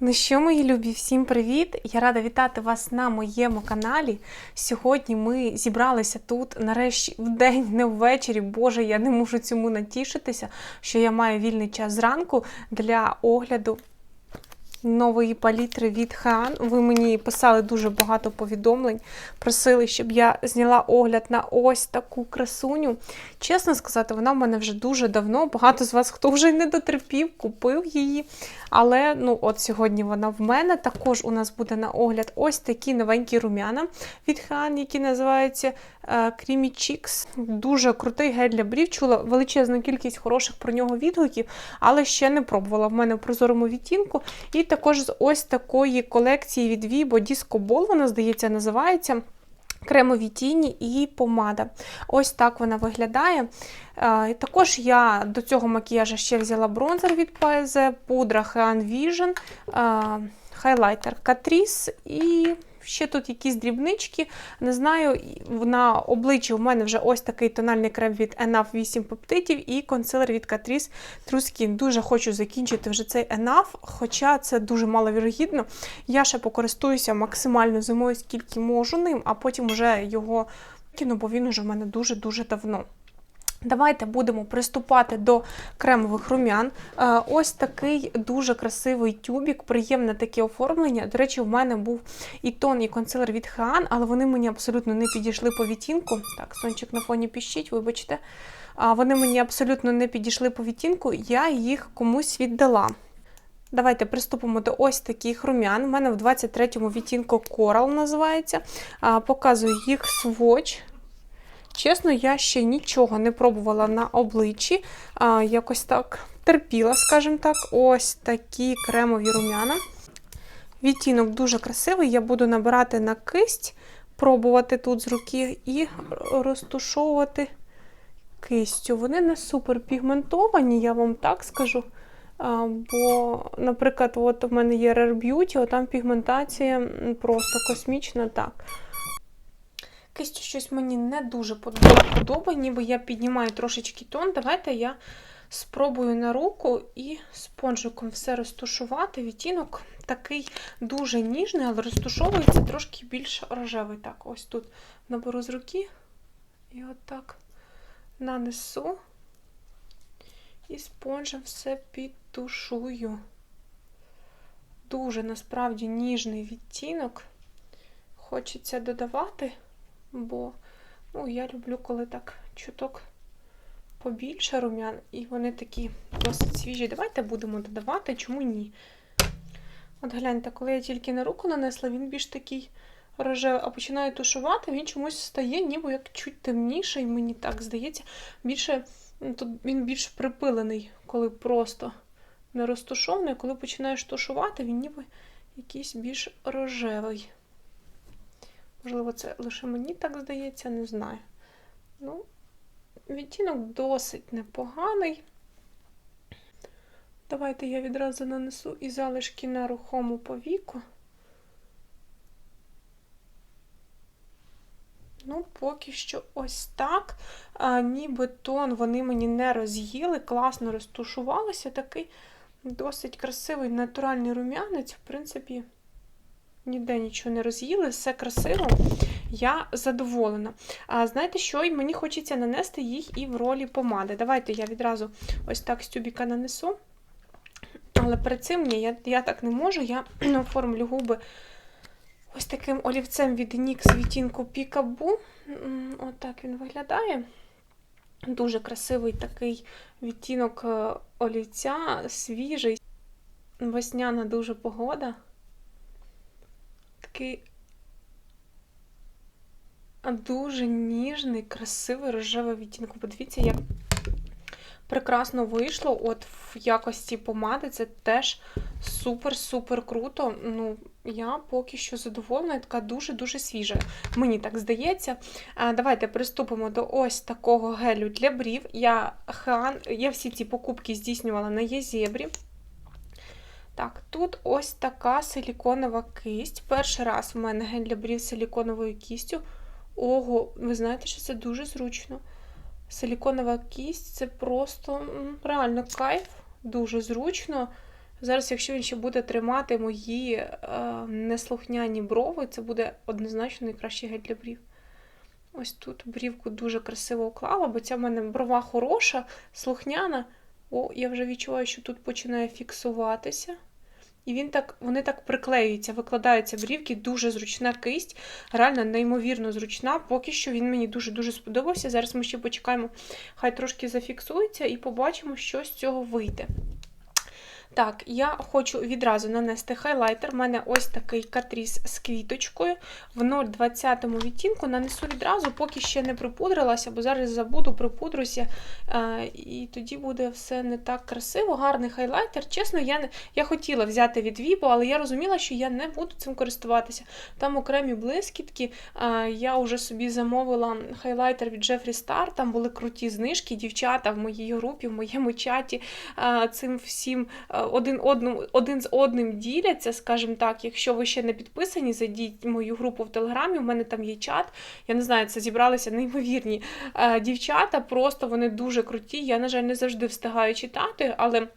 Ну що, мої любі, всім привіт! Я рада вітати вас на моєму каналі. Сьогодні ми зібралися тут нарешті вдень, не ввечері. Боже, я не можу цьому натішитися, що я маю вільний час зранку для огляду нової палітри від Хан. Ви мені писали дуже багато повідомлень, просили, щоб я зняла огляд на ось таку красуню. Чесно сказати, вона в мене вже дуже давно. Багато з вас, хто вже не дотерпів, купив її. Але ну от сьогодні вона в мене. Також у нас буде на огляд ось такі новенькі рум'яна від Хан, які називаються Creamy Cheeks. Дуже крутий гель для брів. Чула величезну кількість хороших про нього відгуків, але ще не пробувала в мене в прозорому відтінку. І також з ось такої колекції від Vibo Disco Ball, вона, здається, називається. Кремові тіні і помада. Ось так вона виглядає. Е, Також я до цього макіяжу ще взяла бронзер від PZ, пудра Hean Vision, е, хайлайтер Catrice і ще тут якісь дрібнички. Не знаю, на обличчі у мене вже ось такий тональний крем від Enough 8 пептидів і консилер від Catrice True Skin. Дуже хочу закінчити вже цей Enough, хоча це дуже маловірогідно. Я ще покористуюся максимально зимою, скільки можу ним, а потім вже його кину, бо він уже в мене дуже-дуже давно. Давайте будемо приступати до кремових рум'ян. Е, Ось такий дуже красивий тюбік, приємне таке оформлення. До речі, в мене був і тон, і консилер від Хеан, але вони мені абсолютно не підійшли по відтінку. Так, сончик на фоні піщить, вибачте. Вони мені абсолютно не підійшли по відтінку, я їх комусь віддала. Давайте приступимо до ось таких рум'ян. У мене в 23-му відтінку Coral називається. Показую їх сводч. Чесно, я ще нічого не пробувала на обличчі. А, Якось так терпіла, скажімо так, ось такі кремові рум'яна. Відтінок дуже красивий. Я буду набирати на кисть, пробувати тут з руки і розтушовувати кистю. Вони не супер пігментовані, я вам так скажу. А, Бо, наприклад, от у мене є Rare Beauty, там пігментація просто космічна. так. Кистю щось мені не дуже подобає, ніби я піднімаю трошечки тон. Давайте я спробую на руку і спонжиком все розтушувати. Відтінок такий дуже ніжний, але розтушовується трошки більш рожевий. Так, ось тут наберу з руки і отак нанесу. І спонжем все підтушую. Дуже насправді ніжний відтінок. Хочеться додавати, бо ну, я люблю, коли так чуток побільше рум'ян, і вони такі досить свіжі. Давайте будемо додавати, чому ні. От гляньте, коли я тільки на руку нанесла, він більш такий рожевий, а починаю тушувати, він чомусь стає, ніби як чуть темніший, мені так здається. Більше Ну, тут він більш припилений, коли просто не розтушований, коли починаєш тушувати, він ніби якийсь більш рожевий. Можливо, це лише мені так здається, не знаю. Ну, Відтінок досить непоганий. Давайте я відразу нанесу і залишки на рухому повіку. Ну, поки що ось так. А, Ніби тон вони мені не роз'їли, класно розтушувалися. Такий досить красивий натуральний рум'янець. В принципі, ніде нічого не роз'їли, все красиво. Я задоволена. А знаєте що? І мені хочеться нанести їх і в ролі помади. Давайте я відразу ось так з тюбіка нанесу. Але перед цим ні, я, я так не можу, я оформлю губи. Ось таким олівцем від NYX відтінку Peekaboo. Отак він виглядає. Дуже красивий такий відтінок е, олівця, свіжий, весняна дуже погода. Такий дуже ніжний, красивий рожевий відтінок. Подивіться, як прекрасно вийшло. От в якості помади це теж супер-супер круто. Ну, я поки що задоволена, така дуже-дуже свіжа. Мені так здається. Давайте приступимо до ось такого гелю для брів. Я хан, я всі ці покупки здійснювала на Єзебрі. Так, тут ось така силіконова кисть. Перший раз в мене гель для брів з силіконовою кістю. Ого, ви знаєте, що це дуже зручно. Силіконова кість це просто реально кайф, дуже зручно. Зараз, якщо він ще буде тримати мої е, неслухняні брови, це буде однозначно найкращий гель для брів. Ось тут брівку дуже красиво уклала, бо ця в мене брова хороша, слухняна. О, я вже відчуваю, що тут починає фіксуватися. І він так, вони так приклеюються, викладаються брівки, дуже зручна кисть, реально неймовірно зручна. Поки що він мені дуже-дуже сподобався. Зараз ми ще почекаємо, хай трошки зафіксується, і побачимо, що з цього вийде. Так, я хочу відразу нанести хайлайтер. У мене ось такий катріс з квіточкою в 0,20 відтінку. Нанесу відразу, поки ще не припудрилася, бо зараз забуду, припудруся, е, і тоді буде все не так красиво. Гарний хайлайтер. Чесно, я не я хотіла взяти від Vibo, але я розуміла, що я не буду цим користуватися. Там окремі блискітки. Е, я вже собі замовила хайлайтер від Jeffree Star, там були круті знижки. Дівчата в моїй групі, в моєму чаті е, цим всім один одному, один з одним діляться, скажімо так, якщо ви ще не підписані, зайдіть мою групу в Телеграмі, у мене там є чат. Я не знаю, це зібралися неймовірні е, дівчата, просто вони дуже круті. Я, на жаль, не завжди встигаю читати, але.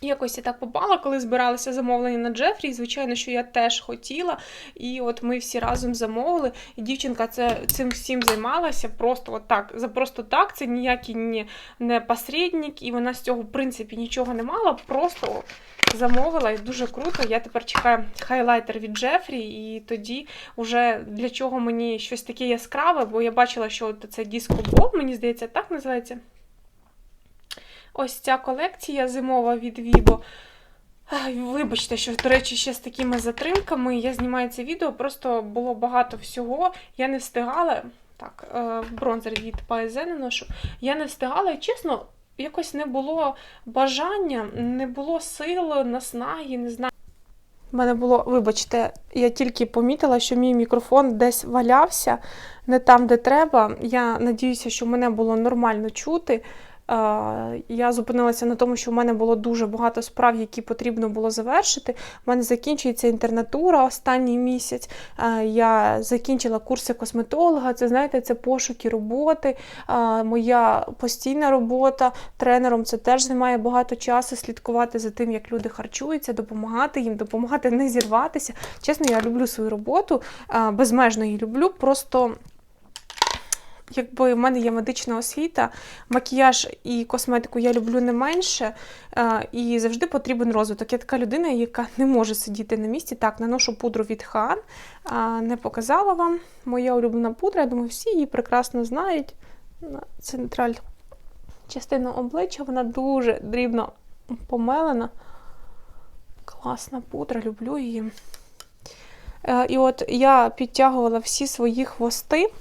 Якось я так попала, коли збиралися замовлення на Джефрі. І, звичайно, що я теж хотіла. І от ми всі разом замовили. І дівчинка це цим всім займалася. Просто от так, за просто так. Це ніякий не, не посередник, і вона з цього, в принципі, нічого не мала. Просто замовила і дуже круто. Я тепер чекаю хайлайтер від Джефрі, і тоді вже для чого мені щось таке яскраве, бо я бачила, що це диско-бол, мені здається, так називається. Ось ця колекція зимова від Vibo. Вибачте, що, до речі, ще з такими затримками я знімаю це відео, просто було багато всього. Я не встигала. Так, е, бронзер від Paese наношу. Я не встигала, і чесно, якось не було бажання, не було сил, наснаги, не знаю. У мене було, вибачте, я тільки помітила, що мій мікрофон десь валявся не там, де треба. Я надіюся, що мене було нормально чути. Я зупинилася на тому, що в мене було дуже багато справ, які потрібно було завершити. У мене закінчується інтернатура останній місяць. Я закінчила курси косметолога. Це знаєте, це пошуки роботи. Моя постійна робота тренером це теж займає багато часу слідкувати за тим, як люди харчуються, допомагати їм, допомагати не зірватися. Чесно, я люблю свою роботу, безмежно її люблю. Просто якби в мене є медична освіта, макіяж і косметику я люблю не менше, і завжди потрібен розвиток. Я така людина, яка не може сидіти на місці. Так, наношу пудру від Хан, не показала вам. Моя улюблена пудра, я думаю, всі її прекрасно знають. Централь частина обличчя, вона дуже дрібно помелена. Класна пудра, люблю її. Е, і от я підтягувала всі свої хвости.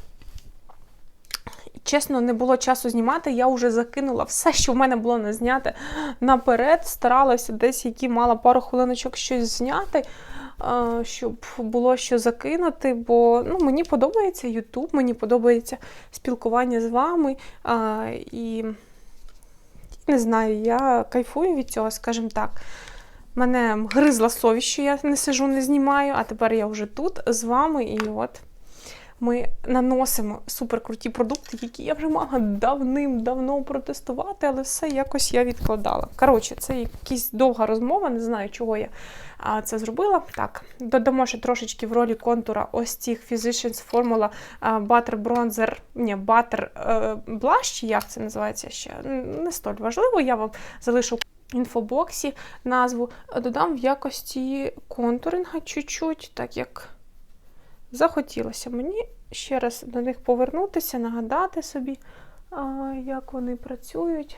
Чесно, не було часу знімати. Я вже закинула все, що в мене було не зняти наперед. Старалася десь, які мала пару хвилиночок щось зняти, щоб було що закинути. Бо ну, мені подобається Ютуб, мені подобається спілкування з вами. І не знаю, я кайфую від цього, скажімо так. Мене гризла совість, що я не сижу, не знімаю, а тепер я вже тут з вами і от ми наносимо суперкруті продукти, які я вже мала давним-давно протестувати, але все якось я відкладала. Коротше, це якась довга розмова, не знаю, чого я це зробила. Так, додамо ще трошечки в ролі контура ось цих Physicians Formula Butter Bronzer, ні, Butter Blush, як це називається ще, не столь важливо, я вам залишу. Інфобоксі назву додам в якості контуринга чуть-чуть, так як Захотілося мені ще раз до них повернутися, нагадати собі, як вони працюють.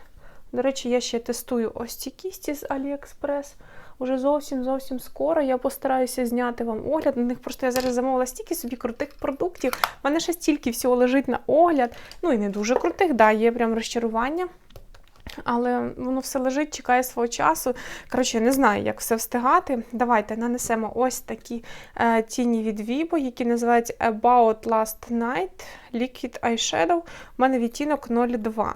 До речі, я ще тестую ось ці кісті з AliExpress. Уже зовсім-зовсім скоро. Я постараюся зняти вам огляд. На них просто я зараз замовила стільки собі крутих продуктів. У мене ще стільки всього лежить на огляд. Ну і не дуже крутих, да, є прям розчарування. Але воно все лежить, чекає свого часу. Коротше, не знаю, як все встигати. Давайте нанесемо ось такі е, тіні від Vibo, які називаються About Last Night Liquid Eyeshadow. У мене відтінок 02.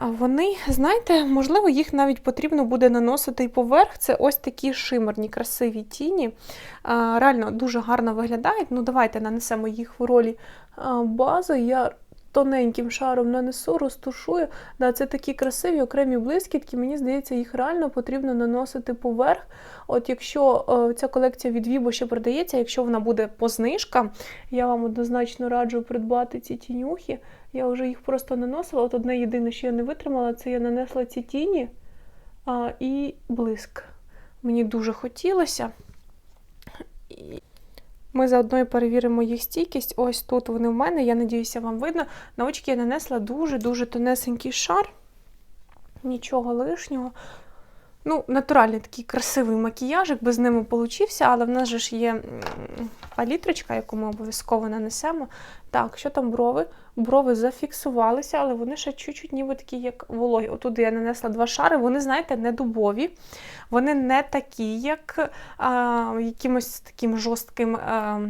Вони, знаєте, можливо, їх навіть потрібно буде наносити і поверх. Це ось такі шимерні, красиві тіні. Реально дуже гарно виглядають. Ну, давайте нанесемо їх в ролі бази. Я тоненьким шаром нанесу, розтушую. Да, це такі красиві окремі блискітки. Мені здається, їх реально потрібно наносити поверх. От якщо е, ця колекція від Vibo ще продається, якщо вона буде по знижкам, я вам однозначно раджу придбати ці тінюхи. Я вже їх просто наносила. От одне єдине, що я не витримала, це я нанесла ці тіні а, і блиск. Мені дуже хотілося. Ми заодно і перевіримо їх стійкість. Ось тут вони в мене, я надіюся, вам видно. На очки я нанесла дуже-дуже тонесенький шар. Нічого лишнього. Ну, натуральний такий красивий макіяжик, без ними получився, але в нас же ж є палітрочка, яку ми обов'язково нанесемо. Так, що там брови? Брови зафіксувалися, але вони ще чуть-чуть ніби такі, як вологі. Отут я нанесла два шари, вони, знаєте, не дубові, вони не такі, як а, якимось таким жорстким. А,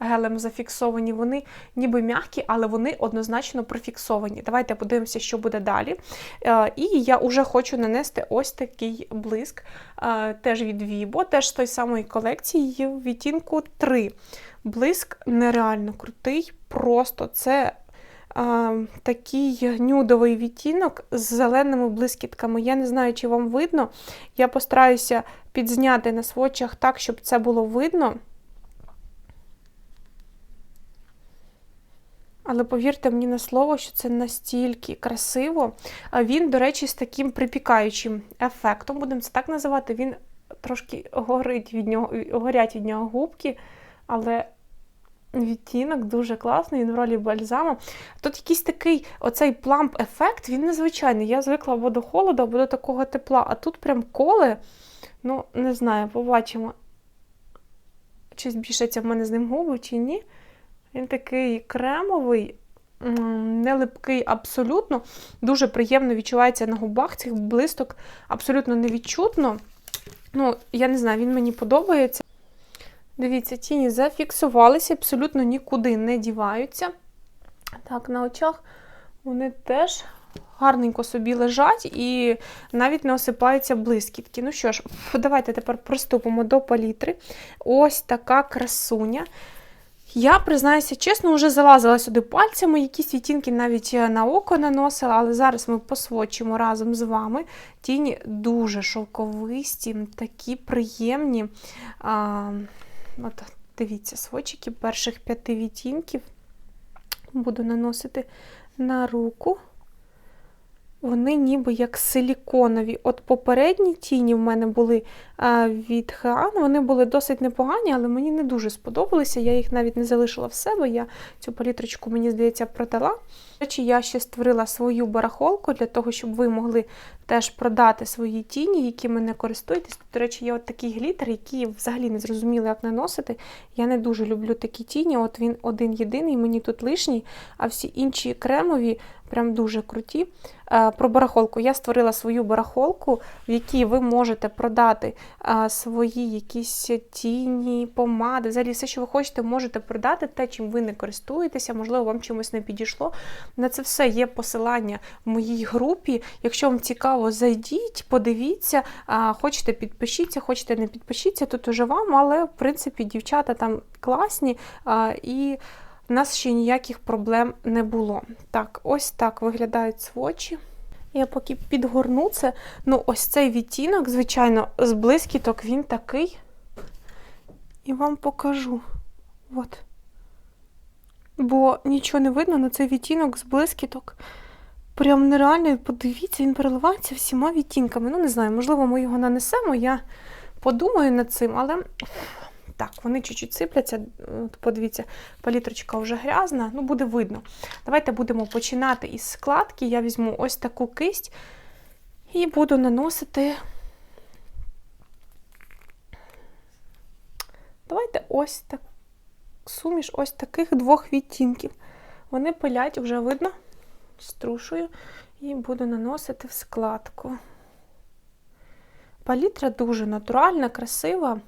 Гелем зафіксовані, вони ніби м'які, але вони однозначно профіксовані. Давайте подивимося, що буде далі. Е, І я вже хочу нанести ось такий блиск, е, теж від Vibo, теж з той самої колекції в відтінку 3. Блиск нереально крутий, просто це е, такий нюдовий відтінок з зеленими блискітками. Я не знаю, чи вам видно. Я постараюся підзняти на свочах так, щоб це було видно. Але повірте мені на слово, що це настільки красиво. Він, до речі, з таким припікаючим ефектом, будемо це так називати. Він трошки горить від нього, горять від нього губки, але відтінок дуже класний, він в ролі бальзаму. Тут якийсь такий оцей пламп-ефект, він незвичайний. Я звикла або до холоду, або до такого тепла. А тут прям коле, ну, не знаю, побачимо, чи збільшаться в мене з ним губи, чи ні. Він такий кремовий, не липкий абсолютно. Дуже приємно відчувається на губах. Цих блисток абсолютно невідчутно. Ну, я не знаю, він мені подобається. Дивіться, тіні зафіксувалися, абсолютно нікуди не діваються. Так, на очах вони теж гарненько собі лежать і навіть не осипаються блискітки. Ну що ж, давайте тепер приступимо до палітри. Ось така красуня. Я, признаюся, чесно, вже залазила сюди пальцями, якісь відтінки навіть е, на око наносила, але зараз ми посвочимо разом з вами. Тіні дуже шовковисті, такі приємні. А, от, Дивіться, свочики перших п'яти відтінків буду наносити на руку. Вони ніби як силіконові. От попередні тіні в мене були від Хеан, вони були досить непогані, але мені не дуже сподобалися. Я їх навіть не залишила в себе. Я цю палітрочку, мені здається, продала. Речі, я ще створила свою барахолку для того, щоб ви могли теж продати свої тіні, якими не користуєтесь. Тут, До речі, є от такий глітер, який взагалі не зрозуміли, як наносити. Я не дуже люблю такі тіні. От він один єдиний, мені тут лишній, а всі інші кремові прям дуже круті. Про барахолку. Я створила свою барахолку, в якій ви можете продати свої якісь тіні, помади. Взагалі, все, що ви хочете, можете продати те, чим ви не користуєтеся, можливо, вам чимось не підійшло. На це все є посилання в моїй групі. Якщо вам цікаво, зайдіть, подивіться, хочете підпишіться, хочете не підпишіться, тут уже вам, але в принципі дівчата там класні і. У нас ще ніяких проблем не було. Так, ось так виглядають свочі. Я поки підгорну це. Ну, ось цей відтінок, звичайно, з блискіток він такий. І вам покажу. От. Бо нічого не видно на цей відтінок з блискіток. Прям нереально, подивіться, він переливається всіма відтінками. Ну, не знаю, можливо, ми його нанесемо. Я подумаю над цим, але так, вони чуть-чуть сипляться. Подивіться, палітрочка вже грязна, ну буде видно. Давайте будемо починати із складки. Я візьму ось таку кисть і буду наносити. Давайте ось так суміш ось таких двох відтінків. Вони пилять, вже видно, струшую, і буду наносити в складку. Палітра дуже натуральна, красива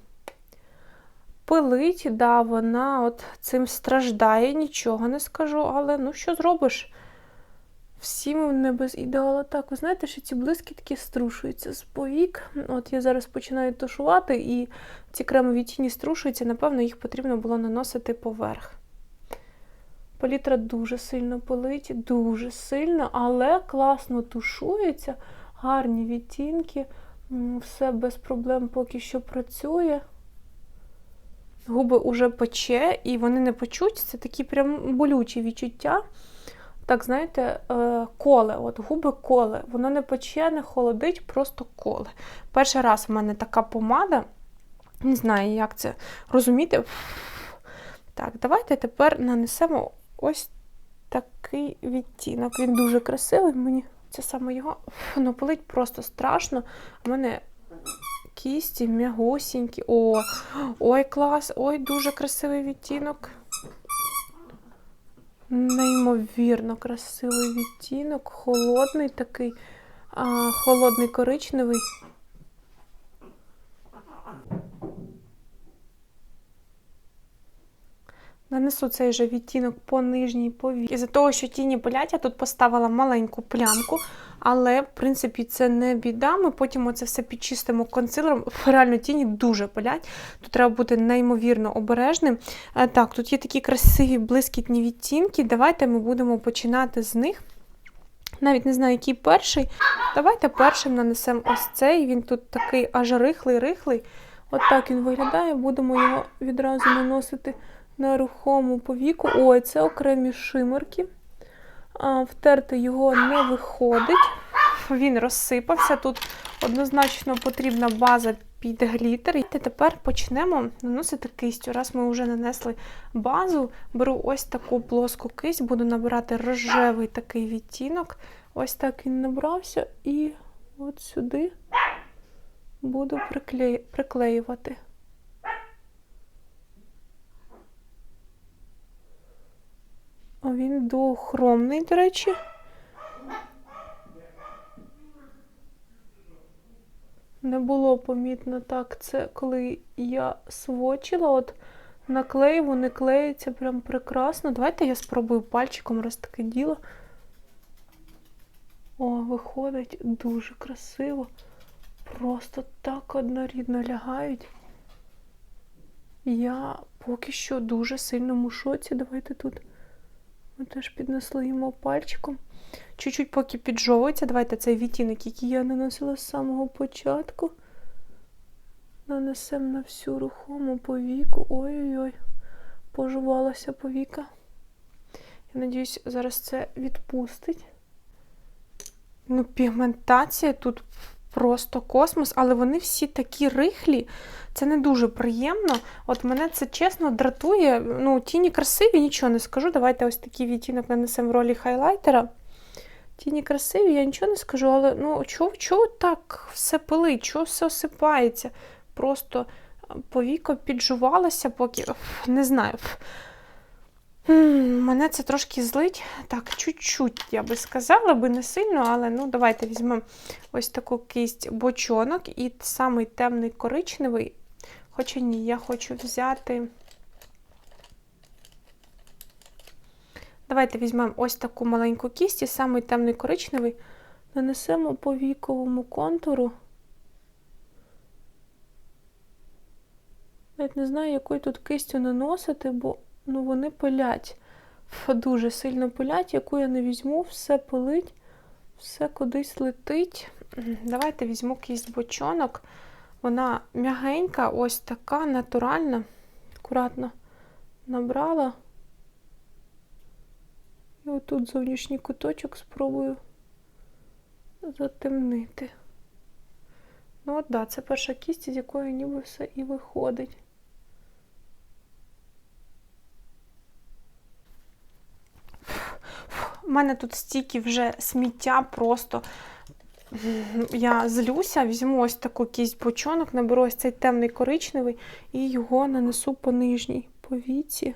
пилить, да, вона от цим страждає, нічого не скажу, але ну що зробиш? Всім не без ідеала. Так, ви знаєте, що ці блискітки струшуються з повік. От я зараз починаю тушувати, і ці кремові тіні струшуються, напевно, їх потрібно було наносити поверх. Палітра дуже сильно пилить, дуже сильно, але класно тушується, гарні відтінки, все без проблем поки що працює. Губи уже пече, і вони не печуть. Це такі прям болючі відчуття. Так, знаєте, е, коле, от губи коле. Воно не пече, не холодить, просто коле. Перший раз в мене така помада. Не знаю, як це розуміти. Так, давайте тепер нанесемо ось такий відтінок. Він дуже красивий. Мені це саме його воно пилить просто страшно. У мене кісті м'ягусінькі. О, ой, клас! Ой, дуже красивий відтінок. Неймовірно красивий відтінок, холодний такий, а, холодний коричневий. Нанесу цей же відтінок по нижній повіці. Із-за того, що тіні болять, я тут поставила маленьку плямку, але, в принципі, це не біда. Ми потім це все підчистимо консилером. Реально, тіні дуже болять. Тут треба бути неймовірно обережним. Е, Так, тут є такі красиві блискітні відтінки. Давайте ми будемо починати з них. Навіть не знаю, який перший. Давайте першим нанесемо ось цей. Він тут такий аж рихлий-рихлий. От так він виглядає. Будемо його відразу наносити на рухому повіку. Ой, це окремі шимерки. Втерти його не виходить. Він розсипався. Тут однозначно потрібна база під глітер. І тепер почнемо наносити кистю. Раз ми вже нанесли базу, беру ось таку плоску кисть, буду набирати рожевий такий відтінок. Ось так він набрався, і от сюди буду приклею- приклеювати. А він двохромний, до речі. Не було помітно так. Це коли я свочила, от наклею, вони клеються прям прекрасно. Давайте я спробую пальчиком раз таке діло. О, виходить дуже красиво. Просто так однорідно лягають. Я поки що дуже сильному шоці. Давайте тут. Ми теж піднаслоїмо пальчиком. Чуть-чуть поки піджовується. Давайте цей відтінок, який я наносила з самого початку. Нанесемо на всю рухому повіку. Ой-ой-ой, пожувалася повіка. Я надіюсь, зараз це відпустить. Ну, пігментація тут просто космос, але вони всі такі рихлі. Це не дуже приємно. От мене це чесно дратує. Ну, тіні красиві, нічого не скажу. Давайте ось такий відтінок нанесемо в ролі хайлайтера. Тіні красиві, я нічого не скажу, але ну чого, чого так все пилить, чого все осипається? Просто повіко піджувалося, поки не знаю. Мене це трошки злить. Так, чуть-чуть, я би сказала, би не сильно, але ну давайте візьмемо ось таку кисть бочонок і самий темний коричневий. Хоча ні, я хочу взяти. Давайте візьмемо ось таку маленьку кість і самий темний коричневий. Нанесемо по віковому контуру. Навіть не знаю, якою тут кистю наносити, бо ну, вони пилять. Дуже сильно пилять, яку я не візьму, все пилить, все кудись летить. Давайте візьму кість бочонок. Вона м'ягенька, ось така, натуральна. Акуратно набрала. І отут зовнішній куточок спробую затемнити. Ну, от да, це перша кість, з якої ніби все і виходить. У мене тут стільки вже сміття просто. Я злюся, візьму ось таку кість бочонок, наберу ось цей темний коричневий і його нанесу по нижній повіці.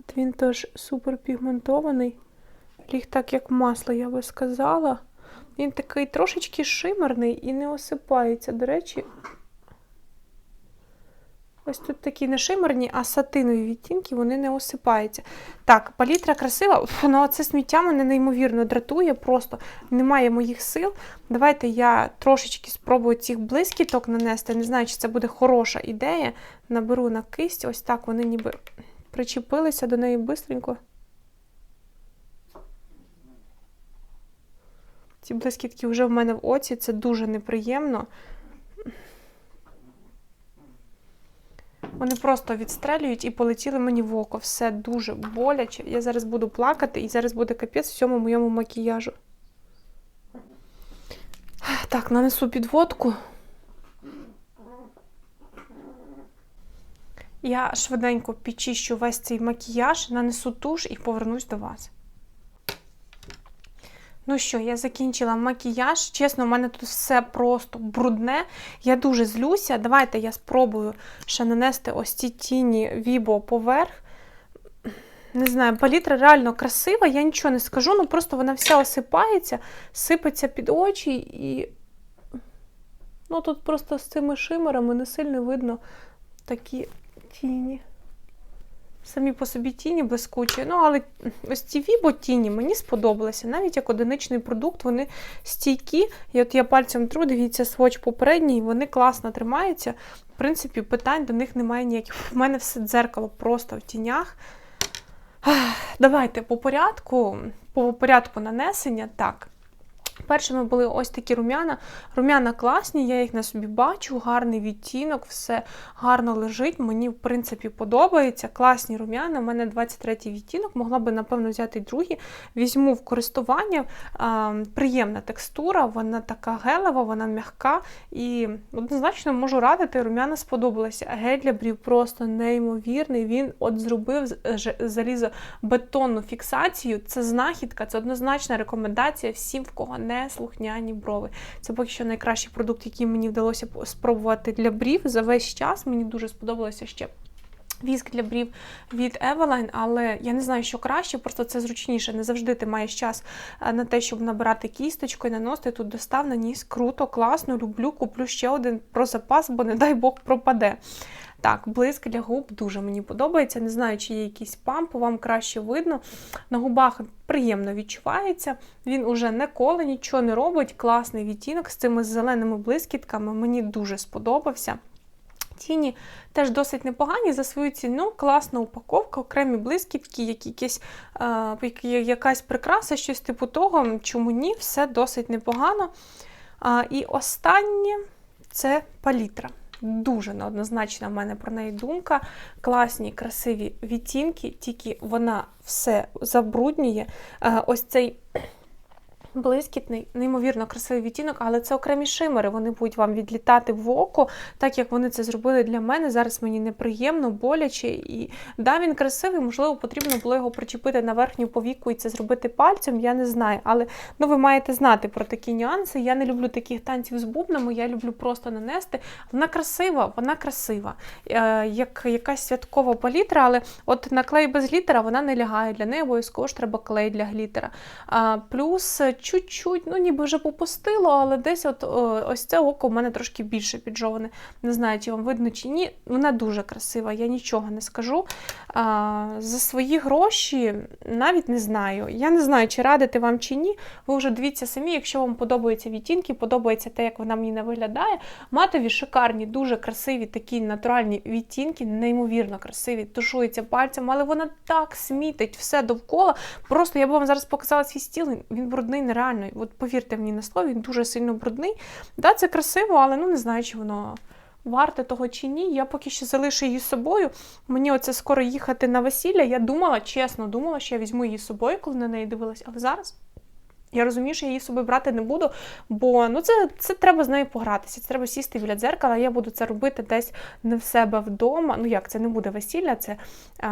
От він теж супер пігментований. Ліг так, як масло, я би сказала. Він такий трошечки шимерний і не осипається. До речі, ось тут такі не шимерні, а сатинові відтінки, вони не осипаються. Так, палітра красива, але це сміття мене неймовірно дратує, просто немає моїх сил. Давайте я трошечки спробую цих блискіток нанести. Не знаю, чи це буде хороша ідея. Наберу на кисть, ось так вони ніби причепилися до неї бистренько. Ці блискітки вже в мене в оці, це дуже неприємно. Вони просто відстрелюють і полетіли мені в око. Все дуже боляче. Я зараз буду плакати, і зараз буде капець всьому моєму макіяжу. Так, нанесу підводку. Я швиденько підчищу весь цей макіяж, нанесу туш і повернусь до вас. Ну що, я закінчила макіяж. Чесно, у мене тут все просто брудне. Я дуже злюся. Давайте я спробую ще нанести ось ці тіні вібо поверх. Не знаю, палітра реально красива, я нічого не скажу, ну просто вона вся осипається, сипеться під очі і. Ну тут просто з цими шимерами не сильно видно такі тіні. Самі по собі тіні блискучі. Ну, але ось ці вібо тіні мені сподобалися. Навіть як одиничний продукт, вони стійкі. І от я пальцем тру, дивіться, своч попередній, вони класно тримаються. В принципі, питань до них немає ніяких. У мене все дзеркало просто в тінях. Давайте по порядку, по порядку нанесення. Так. Першими були ось такі рум'яна. Рум'яна класні, я їх на собі бачу, гарний відтінок, все гарно лежить. Мені, в принципі, подобається. Класні рум'яна. У мене 23-й відтінок, могла би, напевно, взяти другий. Візьму в користування. А, приємна текстура, вона така гелева, вона м'яка. І однозначно можу радити, рум'яна сподобалася. Гель для брів просто неймовірний. Він от зробив залізобетонну фіксацію. Це знахідка, це однозначна рекомендація всім, в кого не слухняні брови. Це поки що найкращий продукт, який мені вдалося спробувати для брів за весь час. Мені дуже сподобалося ще. Віск для брів від Eveline, але я не знаю, що краще, просто це зручніше. Не завжди ти маєш час е, на те, щоб набирати кісточку і наносити тут достав на ніс. Круто, класно, люблю, куплю ще один про запас, бо не дай Бог пропаде. Так, блиск для губ дуже мені подобається. Не знаю, чи є якийсь памп, вам краще видно. На губах приємно відчувається. Він уже не коле, нічого не робить. Класний відтінок з цими зеленими блискітками. Мені дуже сподобався. Тіні теж досить непогані за свою ціну, класна упаковка, окремі блискітки, якісь, е, якась прикраса, щось типу того, чому ні, все досить непогано. І останнє це палітра. Дуже неоднозначна в мене про неї думка. Класні, красиві відтінки, тільки вона все забруднює. Ось цей блискітний, неймовірно красивий відтінок, але це окремі шимери. Вони будуть вам відлітати в око, так як вони це зробили для мене. Зараз мені неприємно, боляче. І да, він красивий, можливо, потрібно було його причепити на верхню повіку і це зробити пальцем, я не знаю. Але ну, ви маєте знати про такі нюанси. Я не люблю таких танців з бубнами, я люблю просто нанести. Вона красива, вона красива, е, як якась святкова палітра, але от на клей без глітера вона не лягає. Для неї обов'язково ж треба клей для глітера. А, Плюс чуть-чуть, ну ніби вже попустило, але десь от ось це око в мене трошки більше піджоване. Не знаю, чи вам видно, чи ні. Вона дуже красива, я нічого не скажу. А, За свої гроші навіть не знаю. Я не знаю, чи радити вам чи ні. Ви вже дивіться самі, якщо вам подобаються відтінки, подобається те, як вона мені не виглядає. Матові шикарні, дуже красиві такі натуральні відтінки, неймовірно красиві, тушується пальцем, але вона так смітить все довкола. Просто я б вам зараз показала свій стіл, він брудний нереально. От повірте мені на слово, він дуже сильно брудний. Да, Це красиво, але ну не знаю, чи воно варте того чи ні. Я поки що залишу її з собою. Мені оце скоро їхати на весілля. Я думала, чесно думала, що я візьму її з собою, коли на неї дивилась, але зараз. Я розумію, що я її з собою брати не буду, бо ну це це треба з нею погратися. Це треба сісти біля дзеркала. Я буду це робити десь не в себе вдома. Ну як це не буде весілля, це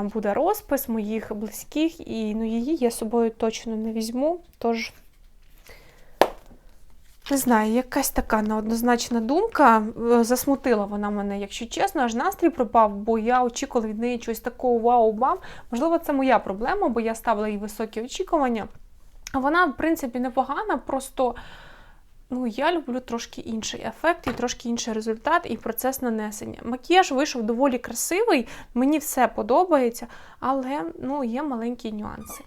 буде розпис моїх близьких, і ну її я з собою точно не візьму. Тож не знаю, якась така неоднозначна думка. Е, засмутила вона мене, якщо чесно, аж настрій пропав, бо я очікувала від неї чогось такого вау-бам. Можливо, це моя проблема, бо я ставила їй високі очікування. Вона, в принципі, непогана, просто ну, я люблю трошки інший ефект і трошки інший результат і процес нанесення. Макіяж вийшов доволі красивий, мені все подобається, але ну, є маленькі нюанси.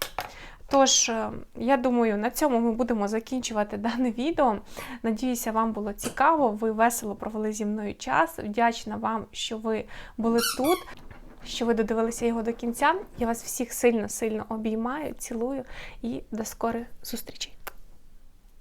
Тож, е, я думаю, на цьому ми будемо закінчувати дане відео. Надіюся, вам було цікаво, ви весело провели зі мною час. Вдячна вам, що ви були тут. що ви додивилися його до кінця. Я вас всіх сильно-сильно обіймаю, цілую і до скорих зустрічей.